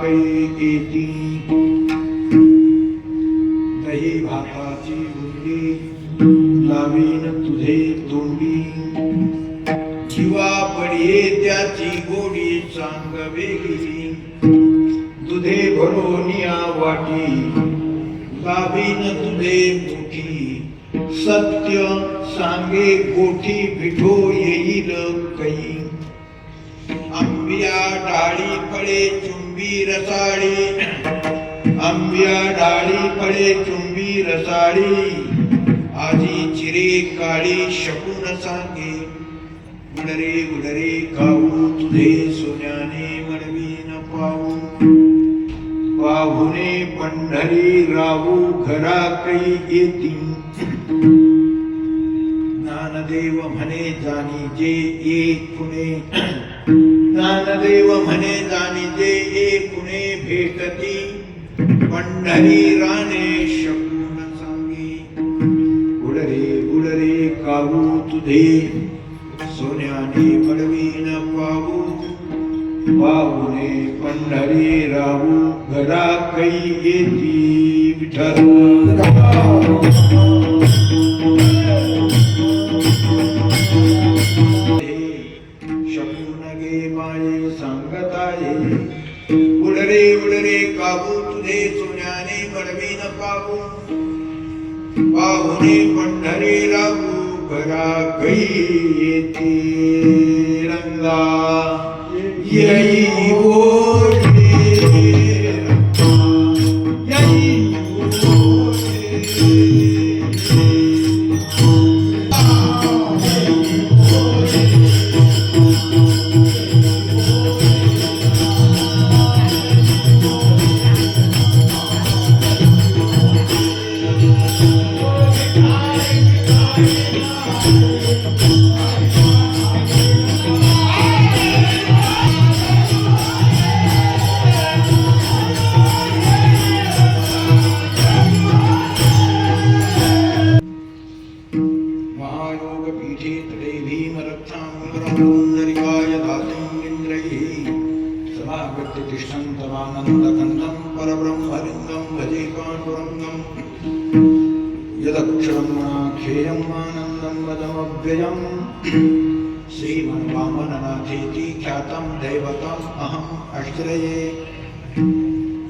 कै दही भाताची बुंदी लावीन तुझे तोंडी जीवा पडिये त्याची गोडी वेगळी दुधे भरोनिया वाटी लावीन तुझे मुठी सत्य सांगे गोठी विठो येईल कै आंब्या डाळी फळे चुंबी रसाळी. आंब्या डाळी फळे चुंबी रसाळी. आजी चिरे काळी शकून सांगे. उडरे उडरे काऊ तुझे सोन्याने मडवीन पाहू? पाहुणे पंढरी राहू घरा कै येती. ज्ञानदेव म्हणे जाणी जे एक पुणे ज्ञानदेव म्हणे जाणीजे जे कुणे भेटती? पंढरी राणे शकून सांगे. उडरे उडरे काहू तुझे? सोन्याने पडवीन पाहू. पाहुणे पंढरी राहू घरा कै येती विठरू E aí, पीठे तटे भीमरक्षाङ्गरमुन्दरिकाय इन्द्रैः समागत्य तिष्ठन्तमानन्दकन्दं परब्रह्मलिङ्गं भजे पाण्डुरङ्गम् यदक्षरं नाख्येयम् आनन्दं वदमव्ययम् श्रीमन्वामननाथेति ख्यातं दैवतम् अहम् अश्रये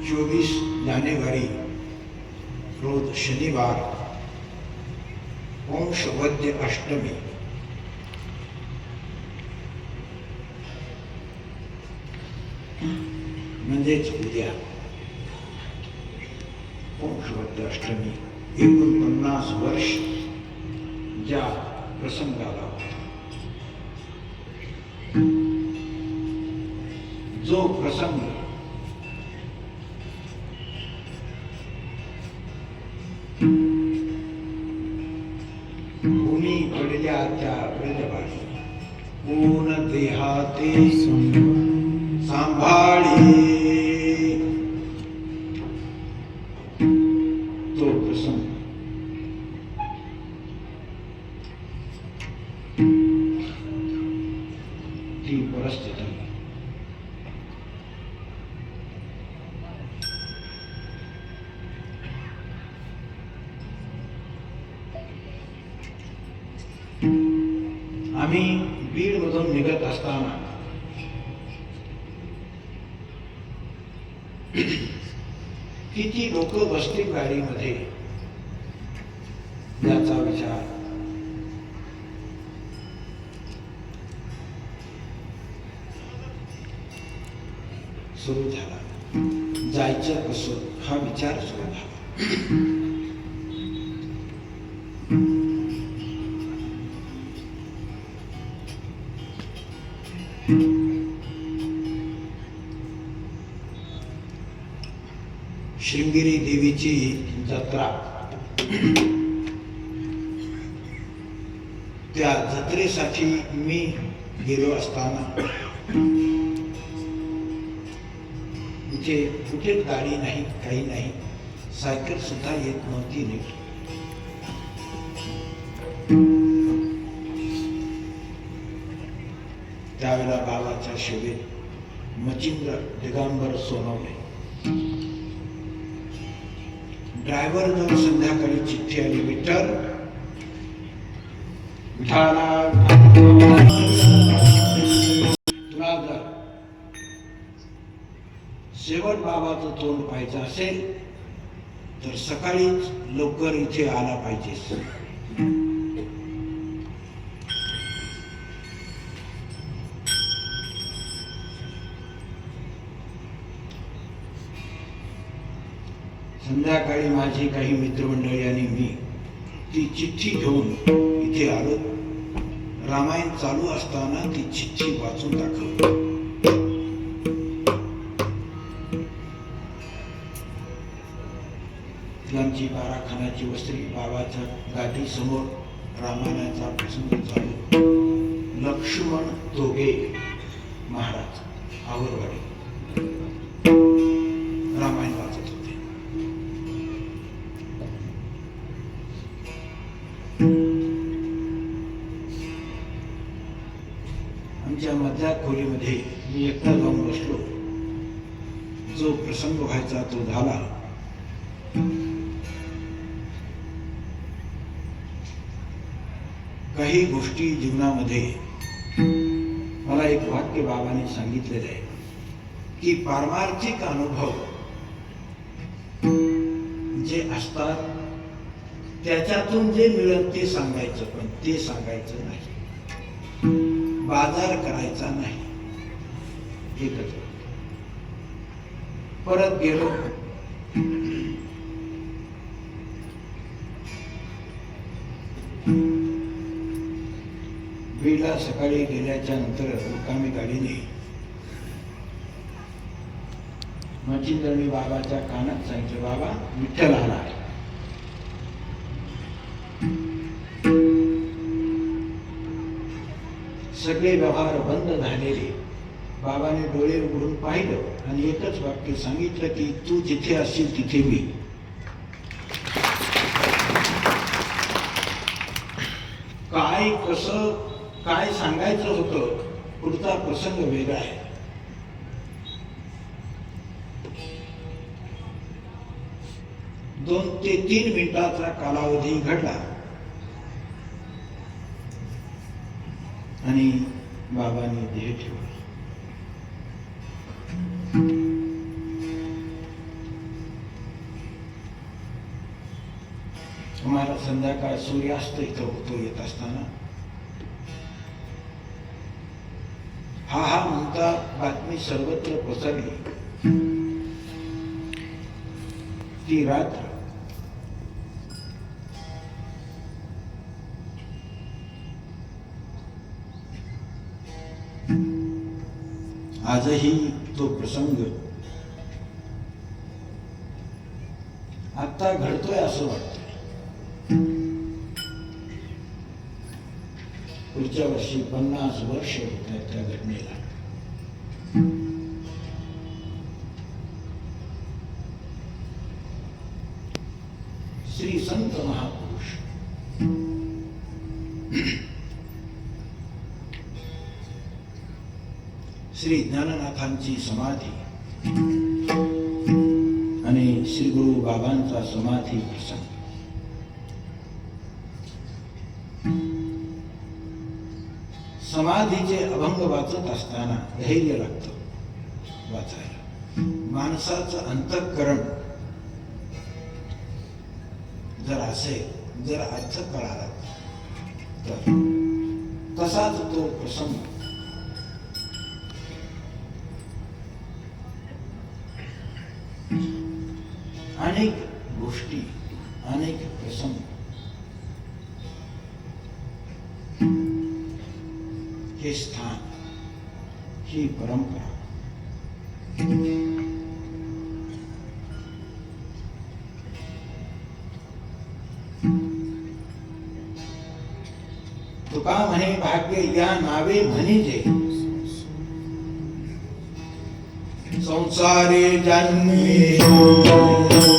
चोवीस जानेवारी रोज शनिवार वंशवद्य अष्टमी म्हणजेच उद्या वंशवद्य अष्टमी एकोणपन्नास वर्ष ज्या प्रसंगाला जो प्रसंग भूमी पडल्या त्या ब्रजबाई कोण देहाते सांभाळी आम्ही बीड मधून निघत असताना किती लोक बसतील गाडीमध्ये? याचा विचार. सुरू झाला. जायचं कसं हा विचार सुरू झाला. शृंगिरी देवीची जत्रा. त्या जत्रेसाठी मी गेलो असताना इथे कुठे गाडी नाही काही नाही. सायकल सुद्धा येत नव्हती नीट. त्यावेळेला बाबाच्या शोभेत मचिंद्र दिगांबर सोनवणे ड्रायव्हर जर संध्याकाळी चिठ्ठी आली विठ्ठल तुला जर शेवट बाबाचं तोंड पाहायचं असेल तर सकाळीच लवकर इथे आला पाहिजेस. संध्याकाळी माझी काही मित्रमंडळी आणि मी ती चिठ्ठी घेऊन इथे आलो. रामायण चालू असताना ती चिठ्ठी वाचून दाखवली. तिलांची बारा खानाची वस्त्री बाबाच्या गादी समोर रामायणाचा प्रसंग चालू. लक्ष्मण दोघे महाराज आवरवाडी. रामायण वाचत मधल्या खोलीमध्ये मी एकटा जाऊन बसलो. जो प्रसंग व्हायचा तो झाला. काही गोष्टी जीवनामध्ये मला एक वाक्य बाबाने सांगितलेलं आहे की पारमार्थिक अनुभव जे असतात त्याच्यातून जे मिळत ते सांगायचं पण ते सांगायचं नाही. बाजार करायचा नाही. एकच. परत गेलो. बीडला सकाळी गेल्याच्यानंतर मुक्कामी गाडीने मचिंद्रनी बाबाच्या कानात सांगितलं बाबा विठ्ठल आला सगळे व्यवहार बंद झालेले. बाबाने डोळे उघडून पाहिलं आणि एकच वाक्य सांगितलं की तू जिथे असशील तिथे मी. काय कसं काय सांगायचं होतं पुढचा प्रसंग वेगळा आहे. दोन ते तीन मिनिटाचा कालावधी घडला. आणि बाबांनी देह ठेवला. तुम्हाला संध्याकाळ सूर्यास्त इथं होतो येत असताना. हा हा म्हणता बातमी सर्वत्र पसरली ती रात्र आजही तो प्रसंग. आता घडतोय असं वाटत. पुढच्या वर्षी पन्नास वर्ष होत आहेत त्या घटनेला. श्री संत महापुरुष श्री ज्ञाननाथांची समाधी आणि श्री गुरु बाबांचा समाधी प्रसंग. समाधीचे अभंग वाचत असताना धैर्य लागतं वाचायला. माणसाचं अंतःकरण जर असेल जर अर्थ कळाला तर तसाच तो प्रसंग अनेक गोष्टी अनेक प्रसंग। हे स्थान ही परंपरा। तुका म्हणे भाग्य या नावे म्हणिजे संसारे जन्मी